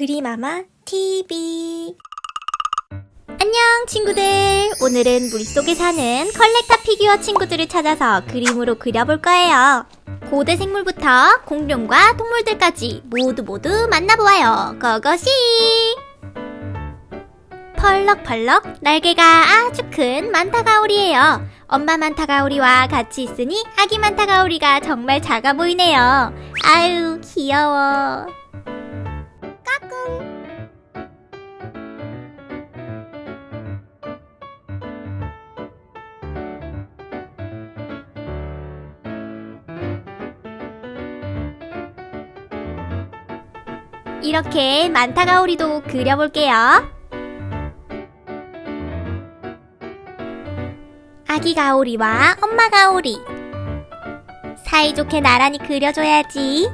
그리마마 TV 안녕 친구들. 오늘은 물속에 사는 컬렉터 피규어 친구들을 찾아서 그림으로 그려볼 거예요. 고대 생물부터 공룡과 동물들까지 모두 모두 만나보아요. 고고씨 펄럭펄럭 날개가 아주 큰 만타가오리예요. 엄마 만타가오리와 같이 있으니 아기 만타가오리가 정말 작아 보이네요. 아유 귀여워 이렇게 만타가오리도 그려볼게요. 아기 가오리와 엄마 가오리. 사이좋게 나란히 그려줘야지.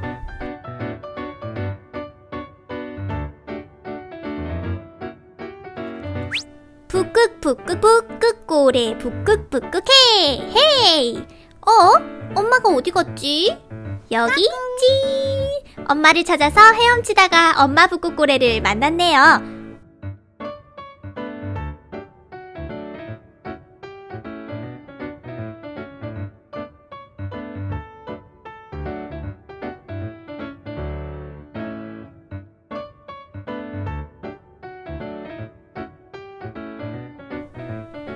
북극북극북극 고래 북극북극 해 헤이 어? 엄마가 어디 갔지? 여기 있지 엄마를 찾아서 헤엄치다가 엄마 북극고래를 만났네요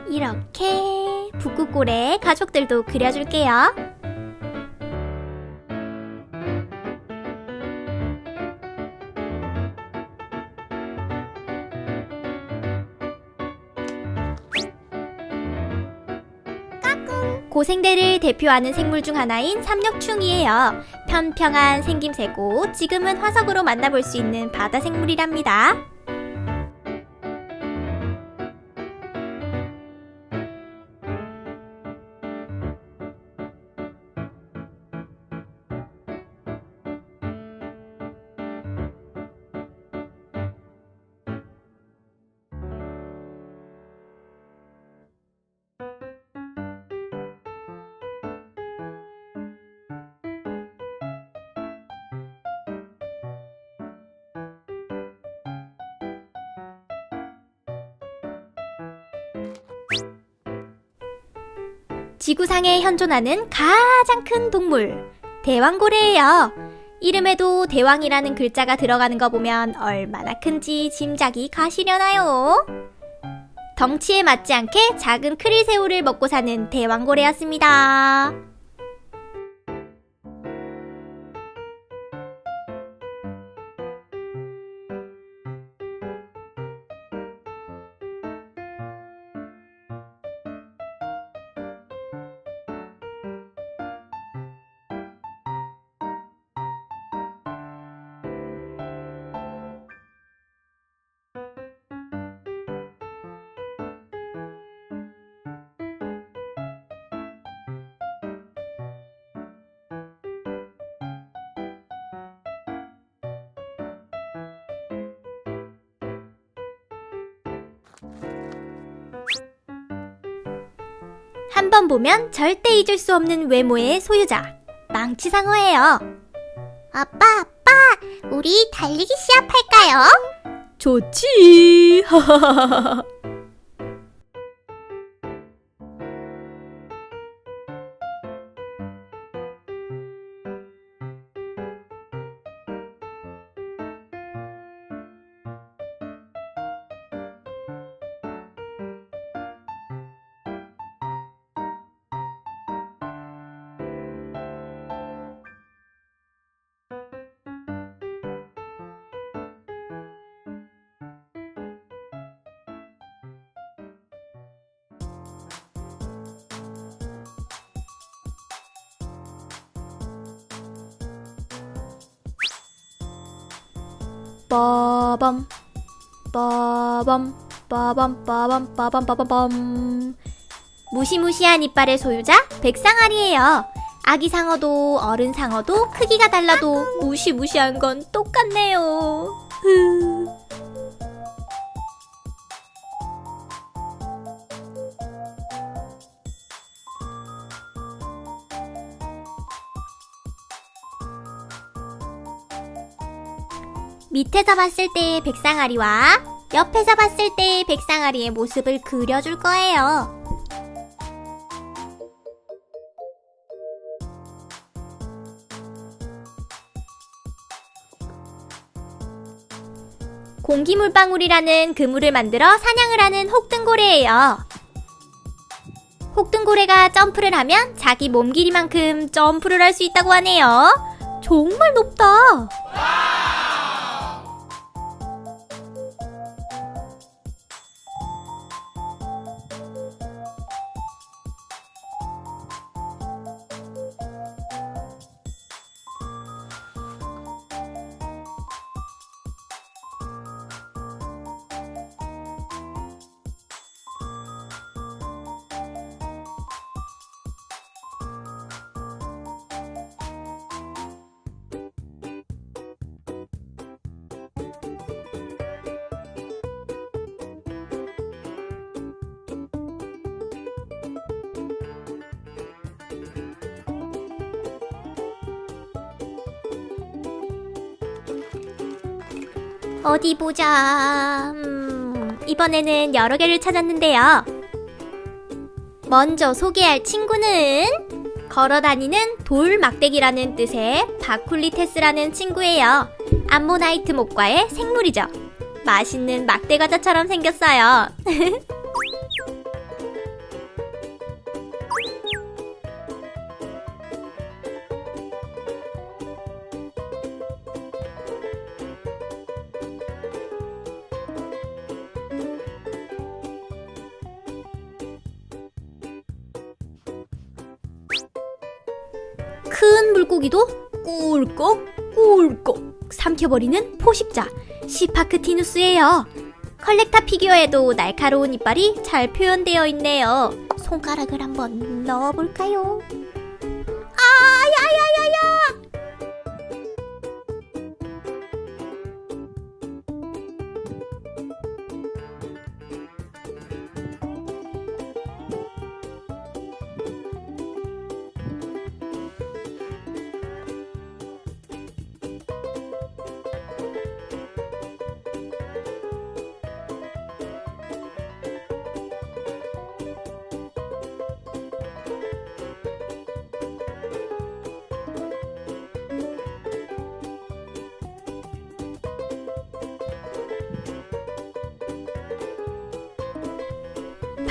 이렇게 북극고래 가족들도 그려줄게요. 고생대를 대표하는 생물 중 하나인 삼엽충이에요. 편평한 생김새고 지금은 화석으로 만나볼 수 있는 바다 생물이랍니다. 지구상에 현존하는 가장 큰 동물, 대왕고래예요. 이름에도 대왕이라는 글자가 들어가는 거 보면 얼마나 큰지 짐작이 가시려나요? 덩치에 맞지 않게 작은 크릴새우를 먹고 사는 대왕고래였습니다. 한번 보면 절대 잊을 수 없는 외모의 소유자, 망치상어예요. 아빠, 아빠, 우리 달리기 시합할까요? 좋지. 빠밤, 빠밤, 빠밤, 빠밤, 빠밤, 빠밤. 무시무시한 이빨의 소유자 백상아리예요. 아기 상어도 어른 상어도 크기가 달라도 무시무시한 건 똑같네요. 흐. 밑에서 봤을 때의 백상아리와 옆에서 봤을 때의 백상아리의 모습을 그려줄 거예요. 공기 물방울이라는 그물을 만들어 사냥을 하는 혹등고래예요. 혹등고래가 점프를 하면 자기 몸 길이만큼 점프를 할 수 있다고 하네요. 정말 높다. 어디 보자. 음, 이번에는 여러 개를 찾았는데요. 먼저 소개할 친구는 걸어 다니는 돌 막대기라는 뜻의 바쿨리테스라는 친구예요. 암모나이트 목과의 생물이죠. 맛있는 막대 과자처럼 생겼어요. 큰 물고기도 꿀꺽 꿀꺽 삼켜버리는 포식자 시파크티누스예요. 컬렉타 피규어에도 날카로운 이빨이 잘 표현되어 있네요. 손가락을 한번 넣어볼까요? 아, 야야야야!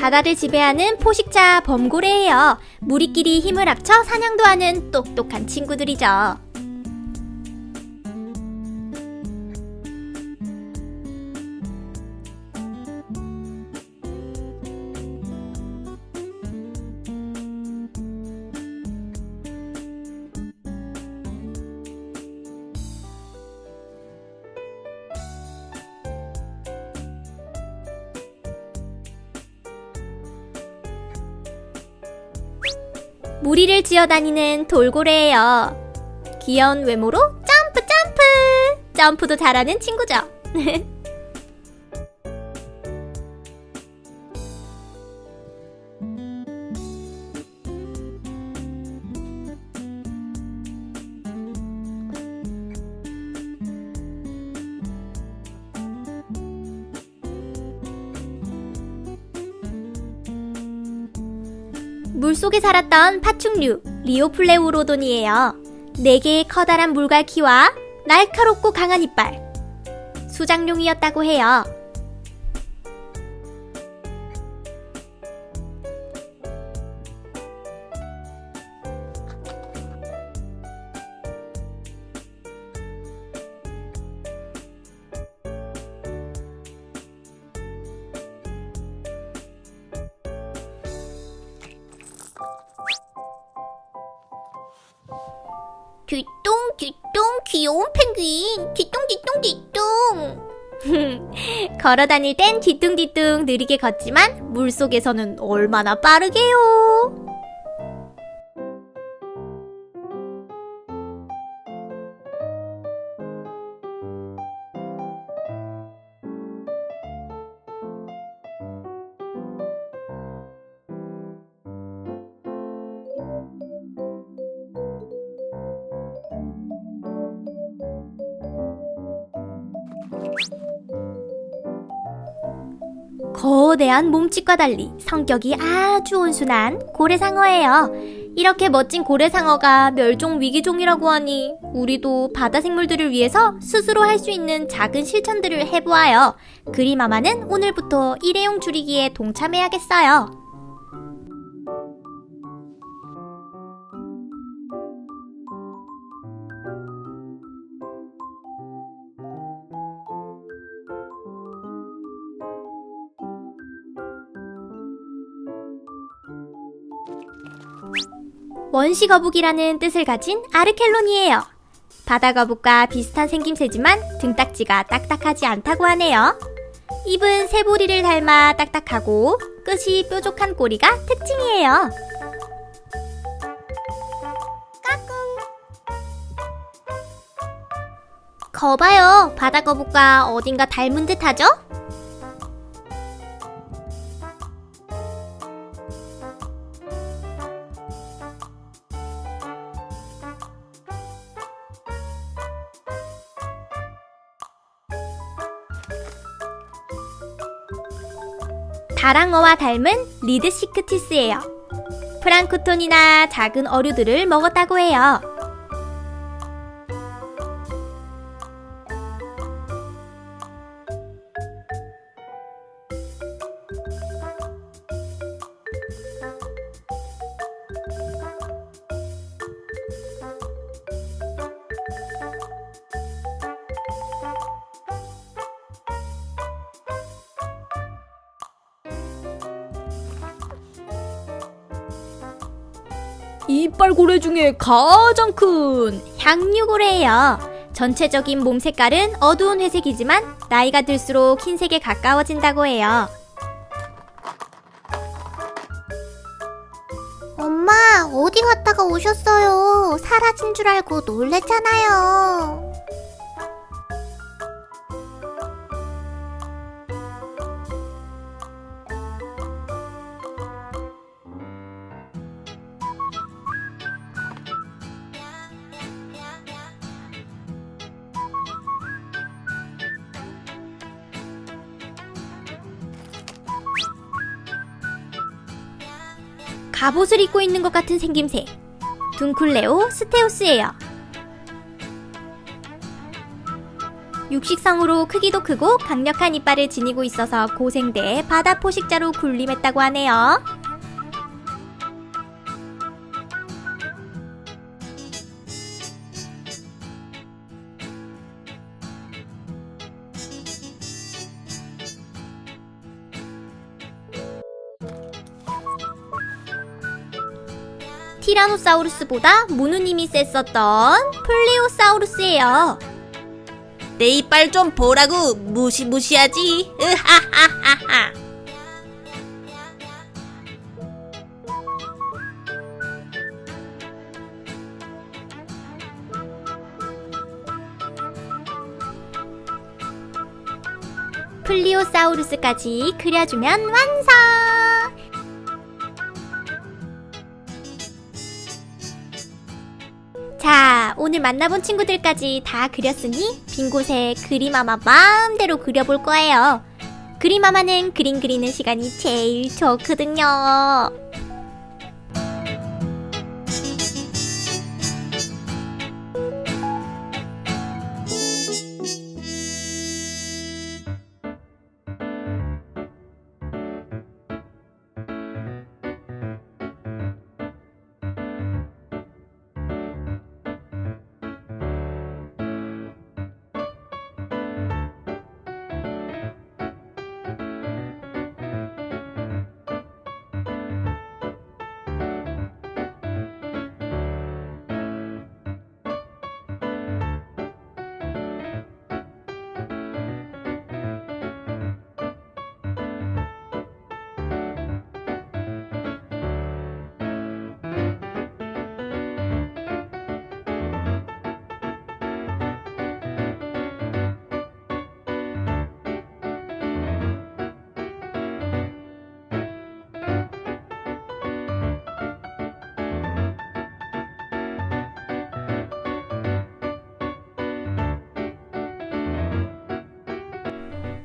바다를 지배하는 포식자 범고래예요. 무리끼리 힘을 합쳐 사냥도 하는 똑똑한 친구들이죠. 무리를 지어 다니는 돌고래예요. 귀여운 외모로 점프 점프! 점프도 잘하는 친구죠. 물속에 살았던 파충류 리오플레우로돈이에요. 네 개의 커다란 물갈퀴와 날카롭고 강한 이빨. 수장용이었다고 해요. 뒤뚱 뒤뚱 귀여운 펭귄. 뒤뚱 뒤뚱 뒤뚱 걸어 다닐 땐 뒤뚱뒤뚱 느리게 걷지만 물속에서는 얼마나 빠르게요 거대한 몸집과 달리 성격이 아주 온순한 고래상어예요. 이렇게 멋진 고래상어가 멸종 위기종이라고 하니 우리도 바다 생물들을 위해서 스스로 할 수 있는 작은 실천들을 해보아요. 그리마마는 오늘부터 일회용 줄이기에 동참해야겠어요. 원시 거북이라는 뜻을 가진 아르켈론이에요. 바다 거북과 비슷한 생김새지만 등딱지가 딱딱하지 않다고 하네요. 입은 새보리를 닮아 딱딱하고 끝이 뾰족한 꼬리가 특징이에요. 거봐요. 바다 거북과 어딘가 닮은 듯하죠? 다랑어와 닮은 리드시크티스예요. 프랑크톤이나 작은 어류들을 먹었다고 해요. 이빨고래 중에 가장 큰 향유고래예요. 전체적인 몸 색깔은 어두운 회색이지만 나이가 들수록 흰색에 가까워진다고 해요. 엄마, 어디 갔다가 오셨어요? 사라진 줄 알고 놀랬잖아요. 갑옷을 입고 있는 것 같은 생김새. 둥클레오 스테우스예요. 육식성으로 크기도 크고 강력한 이빨을 지니고 있어서 고생대에 바다 포식자로 군림했다고 하네요. 티라노사우루스보다 무누님이 셌었던 플리오사우루스예요. 내 이빨 좀 보라고 무시무시하지. 으하하하하. 플리오사우루스까지 그려주면 완성! 자, 오늘 만나본 친구들까지 다 그렸으니 빈 곳에 그림아마 마음대로 그려볼 거예요. 그림아마는 그림 그리는 시간이 제일 좋거든요.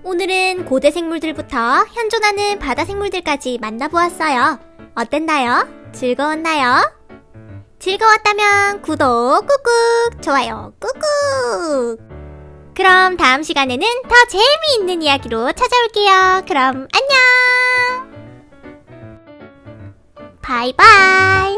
오늘은 고대 생물들부터 현존하는 바다 생물들까지 만나보았어요. 어땠나요? 즐거웠나요? 즐거웠다면 구독 꾹꾹, 좋아요 꾹꾹. 그럼 다음 시간에는 더 재미있는 이야기로 찾아올게요. 그럼 안녕! 바이바이!